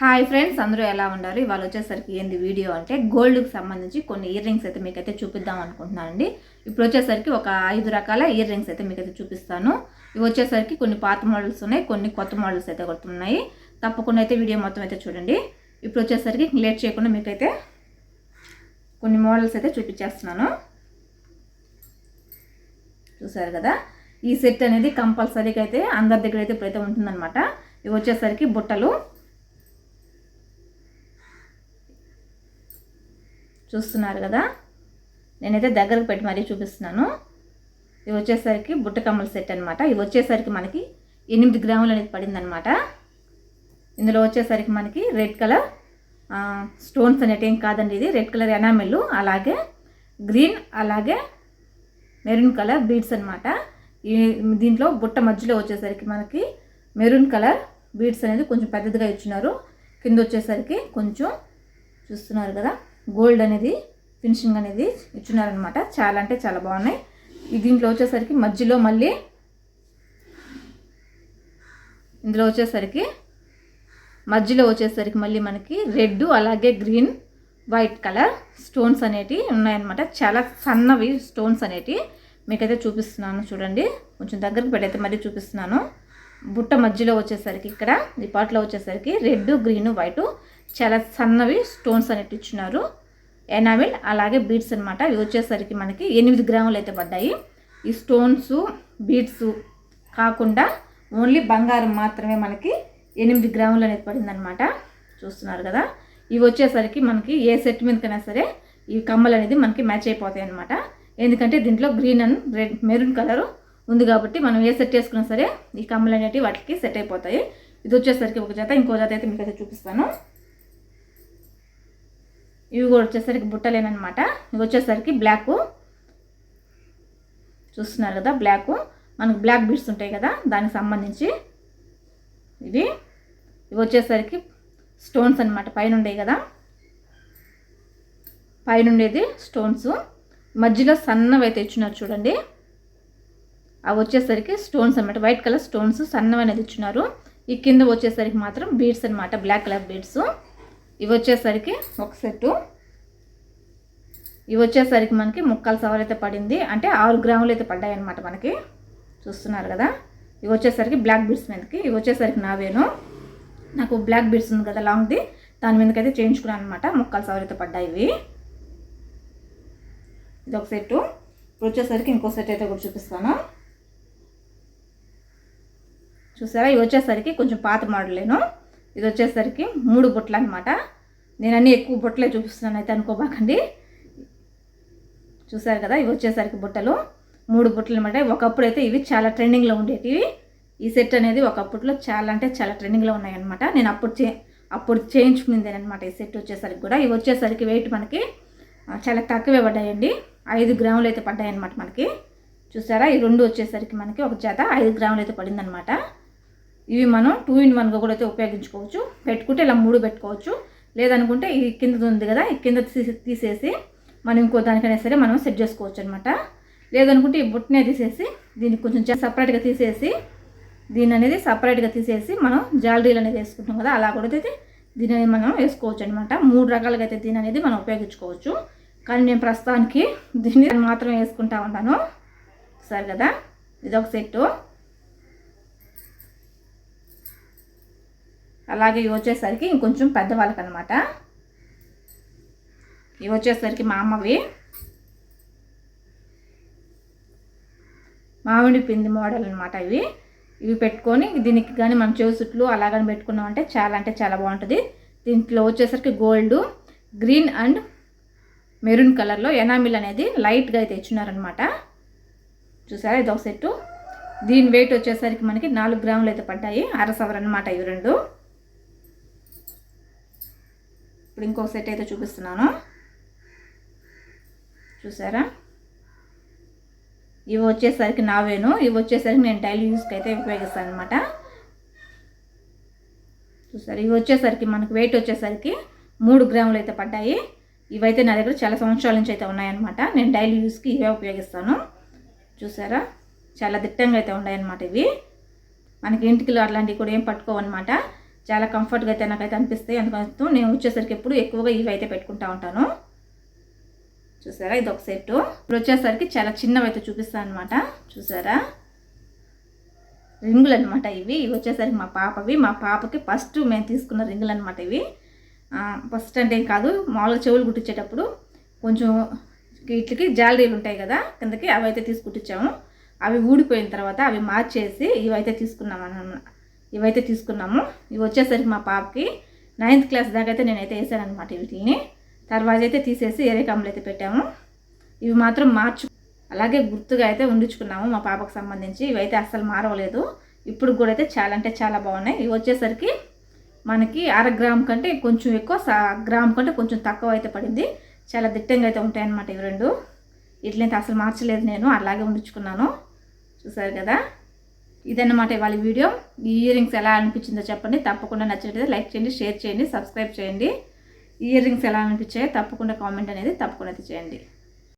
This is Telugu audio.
హాయ్ ఫ్రెండ్స్ అందరూ ఎలా ఉన్నారు? ఇవాళ వచ్చేసరికి ఏంది వీడియో అంటే గోల్డ్కి సంబంధించి కొన్ని ఇయర్ రింగ్స్ అయితే మీకైతే చూపిద్దాం అనుకుంటున్నానండి ఇప్పుడు వచ్చేసరికి ఒక ఐదు రకాల ఇయర్ రింగ్స్ అయితే మీకైతే చూపిస్తాను. ఇవి వచ్చేసరికి కొన్ని పాత మోడల్స్ ఉన్నాయి కొన్ని కొత్త మోడల్స్ అయితే కొడుతున్నాయి. ఉన్నాయి తప్పకుండా అయితే వీడియో మొత్తం అయితే చూడండి. ఇప్పుడు వచ్చేసరికి లేట్ చేయకుండా మీకైతే కొన్ని మోడల్స్ అయితే చూపించేస్తున్నాను. చూసారు కదా? ఈ సెట్ అనేది కంపల్సరీగా అయితే అందరి దగ్గర అయితే ఇప్పుడైతే ఉంటుందన్నమాట. ఇవి వచ్చేసరికి బుట్టలు. చూస్తున్నారు కదా? నేనైతే దగ్గరకు పెట్టి మరీ చూపిస్తున్నాను. ఇవి వచ్చేసరికి బుట్ట కమ్మల సెట్ అనమాట ఇవి వచ్చేసరికి మనకి ఎనిమిది గ్రాములు అనేది పడిందనమాట ఇందులో వచ్చేసరికి మనకి రెడ్ కలర్ స్టోన్స్ అనేటి ఏం కాదండి ఇది. రెడ్ కలర్ ఎనామిల్ అలాగే గ్రీన్ అలాగే మెరూన్ కలర్ బీడ్స్ అనమాట ఈ దీంట్లో బుట్ట మధ్యలో వచ్చేసరికి మనకి మెరూన్ కలర్ బీడ్స్ అనేది కొంచెం పెద్దదిగా ఇచ్చినారు. కింద వచ్చేసరికి కొంచెం చూస్తున్నారు కదా? గోల్డ్ అనేది ఫినిషింగ్ అనేది ఇచ్చున్నారనమాట చాలా అంటే చాలా బాగున్నాయి. దీంట్లో వచ్చేసరికి మధ్యలో మళ్ళీ ఇందులో వచ్చేసరికి మధ్యలో వచ్చేసరికి మళ్ళీ మనకి రెడ్ అలాగే గ్రీన్ వైట్ కలర్ స్టోన్స్ అనేటివి ఉన్నాయన్నమాట. చాలా సన్నవి స్టోన్స్ అనేటివి మీకైతే చూపిస్తున్నాను చూడండి. కొంచెం దగ్గరకు పెట్టయితే మరీ చూపిస్తున్నాను. బుట్ట మధ్యలో వచ్చేసరికి ఇక్కడ ఈ పాటలో వచ్చేసరికి రెడ్ గ్రీన్ వైట్ చాలా సన్నవి స్టోన్స్ అనేవి ఇచ్చినారు. ఎనామిల్ అలాగే బీడ్స్ అనమాట ఇవి వచ్చేసరికి మనకి ఎనిమిది గ్రాములు అయితే పడ్డాయి. ఈ స్టోన్స్ బీడ్స్ కాకుండా ఓన్లీ బంగారం మాత్రమే మనకి ఎనిమిది గ్రాములు అనేది పడిందనమాట చూస్తున్నారు కదా? ఇవి వచ్చేసరికి మనకి ఏ సెట్ మీదకైనా సరే ఈ కమ్మలు అనేది మనకి మ్యాచ్ అయిపోతాయి అనమాట ఎందుకంటే దీంట్లో green and red maroon colour ఉంది కాబట్టి మనం ఏ సెట్ వేసుకున్నా సరే ఈ కమ్మలు అనేటివి వాటికి సెట్ అయిపోతాయి. ఇది వచ్చేసరికి ఒక జత ఇంకో జత అయితే మీకు అయితే చూపిస్తాను. ఇవి కూడా వచ్చేసరికి బుట్టలేనమాట ఇవి వచ్చేసరికి బ్లాక్. చూస్తున్నారు కదా బ్లాక్. మనకు బ్లాక్ బీడ్స్ ఉంటాయి కదా దానికి సంబంధించి ఇవి. ఇవి వచ్చేసరికి స్టోన్స్ అనమాట పైన ఉండేవి కదా. పైన ఉండేది స్టోన్స్. మధ్యలో సన్నవి అయితే ఇచ్చినారు చూడండి. అవి వచ్చేసరికి స్టోన్స్ అనమాట వైట్ కలర్ స్టోన్స్ సన్నవి అనేది ఇచ్చినారు ఈ కింద వచ్చేసరికి మాత్రం బీడ్స్ అనమాట బ్లాక్ కలర్ బీడ్స్. ఇవి వచ్చేసరికి ఒక సెట్టు. ఇవి వచ్చేసరికి మనకి ముక్కలు సవర్ అయితే పడింది. అంటే ఆరు గ్రాములు అయితే పడ్డాయి అనమాట మనకి. చూస్తున్నారు కదా. ఇవి వచ్చేసరికి బ్లాక్ బీడ్స్ మీదకి. ఇవి వచ్చేసరికి నావేను నాకు బ్లాక్ బీడ్స్ ఉంది కదా లాంగ్ది. దాని మీదకి అయితే చేయించుకున్నాను అనమాట ముక్కలు సవర్ అయితే పడ్డాయి ఇవి. ఇది ఒక సెట్టు. ఇప్పుడు వచ్చేసరికి ఇంకో సెట్ అయితే కూడా చూపిస్తాను. చూసారా? ఇవి వచ్చేసరికి కొంచెం పాత మోడలేను. ఇది వచ్చేసరికి మూడు బుట్టలు అనమాట నేను అన్నీ ఎక్కువ బుట్టలే చూపిస్తున్నాను అయితే అనుకోబాకండి. చూసారు కదా ఇవి వచ్చేసరికి బుట్టలు. మూడు బుట్టలు అనమాట ఒకప్పుడు అయితే ఇవి చాలా ట్రెండింగ్లో ఉండేటివి. ఈ సెట్ అనేది ఒకప్పట్లో చాలా అంటే చాలా ట్రెండింగ్లో ఉన్నాయన్నమాట నేను అప్పుడు చే అప్పుడు చేయించుకునేది అనమాట ఈ సెట్ వచ్చేసరికి కూడా. ఇవి వచ్చేసరికి వెయిట్ మనకి చాలా తక్కువే పడ్డాయండి. ఐదు గ్రాములు అయితే పడ్డాయి అనమాట మనకి. చూసారా? ఈ రెండు వచ్చేసరికి మనకి ఒక జత ఐదు గ్రాములు అయితే పడిందనమాట ఇవి మనం టూ ఇన్ వన్గా కూడా అయితే ఉపయోగించుకోవచ్చు. పెట్టుకుంటే ఇలా మూడు పెట్టుకోవచ్చు. లేదనుకుంటే ఈ కింద ఉంది కదా ఈ కింద తీసి తీసేసి మనం ఇంకో దానికైనా సరే మనం సెట్ చేసుకోవచ్చు అనమాట లేదనుకుంటే ఈ బుట్టనే తీసేసి దీనికి కొంచెం సపరేట్గా తీసేసి దీని అనేది సపరేట్గా తీసేసి మనం జాలరీలు అనేది వేసుకుంటాం కదా అలా కూడా అయితే దీని అనేది మనం వేసుకోవచ్చు అనమాట మూడు రకాలుగా అయితే దీని అనేది మనం ఉపయోగించుకోవచ్చు. కానీ నేను ప్రస్తుతానికి దీన్ని మాత్రం వేసుకుంటా ఉంటాను. సరే కదా? ఇదొక సెట్టు. అలాగే ఇవి వచ్చేసరికి ఇంకొంచెం పెద్దవాళ్ళకి అనమాట ఇవి వచ్చేసరికి మా అమ్మవి మామిడి పిండి మోడల్ అనమాట ఇవి. ఇవి పెట్టుకొని దీనికి కానీ మనం చెవి చుట్లు అలాగని పెట్టుకున్నామంటే చాలా అంటే చాలా బాగుంటుంది. దీంట్లో వచ్చేసరికి గోల్డ్ గ్రీన్ అండ్ మెరూన్ కలర్లో ఎనామిల్ అనేది లైట్గా అయితే ఇచ్చినారనమాట చూసారా ఇది ఒక సెట్టు. దీని వెయిట్ వచ్చేసరికి మనకి నాలుగు గ్రాములు అయితే పడ్డాయి. అరసవర్ అనమాట ఇవి రెండు. ఇప్పుడు ఇంకో సెట్ అయితే చూపిస్తున్నాను. చూసారా? ఇవి వచ్చేసరికి నావేను. ఇవి వచ్చేసరికి నేను డైలీ యూస్కి అయితే ఉపయోగిస్తాను అనమాట చూసారు? ఇవి వచ్చేసరికి మనకు వెయిట్ వచ్చేసరికి మూడు గ్రాములు అయితే పడ్డాయి. ఇవైతే నా దగ్గర చాలా సంవత్సరాల నుంచి అయితే ఉన్నాయన్నమాట. నేను డైలీ యూస్కి ఇవే ఉపయోగిస్తాను. చూసారా? చాలా దిట్టంగా అయితే ఉన్నాయన్నమాట ఇవి. మనకి ఇంటికి అట్లాంటివి కూడా ఏం పట్టుకోవన్నమాట. చాలా కంఫర్ట్గా అయితే నాకైతే అనిపిస్తాయి. అందుకని నేను వచ్చేసరికి ఎప్పుడు ఎక్కువగా ఇవి అయితే పెట్టుకుంటా ఉంటాను. చూసారా? ఇది ఒక సెట్. ఇప్పుడు వచ్చేసరికి చాలా చిన్నవి అయితే చూపిస్తాను అనమాట చూసారా? రింగులు అనమాట ఇవి. ఇవి వచ్చేసరికి మా పాపవి. మా పాపకి ఫస్ట్ మేము తీసుకున్న రింగులు అనమాట ఇవి. ఫస్ట్ అంటే ఏం కాదు. మామూలుగా చెవులు కుట్టించేటప్పుడు కొంచెం వీటికి జాలరీలు ఉంటాయి కదా కిందకి అవి అయితే తీసి అవి ఊడిపోయిన తర్వాత అవి మార్చేసి ఇవైతే తీసుకున్నాం ఇవైతే తీసుకున్నాము. ఇవి వచ్చేసరికి మా పాపకి నైన్త్ క్లాస్ దాకా అయితే నేనైతే వేసాను అనమాట వీటిని. తర్వాత అయితే తీసేసి ఏరే కమ్మలు అయితే పెట్టాము. ఇవి మాత్రం మార్చు అలాగే గుర్తుగా అయితే ఉండించుకున్నాము మా పాపకు సంబంధించి. ఇవైతే అస్సలు మారవలేదు. ఇప్పుడు కూడా అయితే చాలా అంటే చాలా బాగున్నాయి. ఇవి వచ్చేసరికి మనకి అర గ్రామ్ కంటే కొంచెం ఎక్కువ గ్రామ్ కంటే కొంచెం తక్కువ అయితే పడింది. చాలా దిట్టంగా అయితే ఉంటాయన్నమాట ఇవి రెండు. ఇట్లయితే అసలు మార్చలేదు నేను. అలాగే ఉండించుకున్నాను చూసారు కదా? ఇదన్నమాట ఇవాళ వీడియో. ఈ ఇయర్ రింగ్స్ ఎలా అనిపించిందో చెప్పండి. తప్పకుండా నచ్చినట్లయితే లైక్ చేయండి షేర్ చేయండి సబ్స్క్రైబ్ చేయండి. ఇయర్ రింగ్స్ ఎలా అనిపించాయో తప్పకుండా కామెంట్ అనేది తప్పకుండా చేయండి.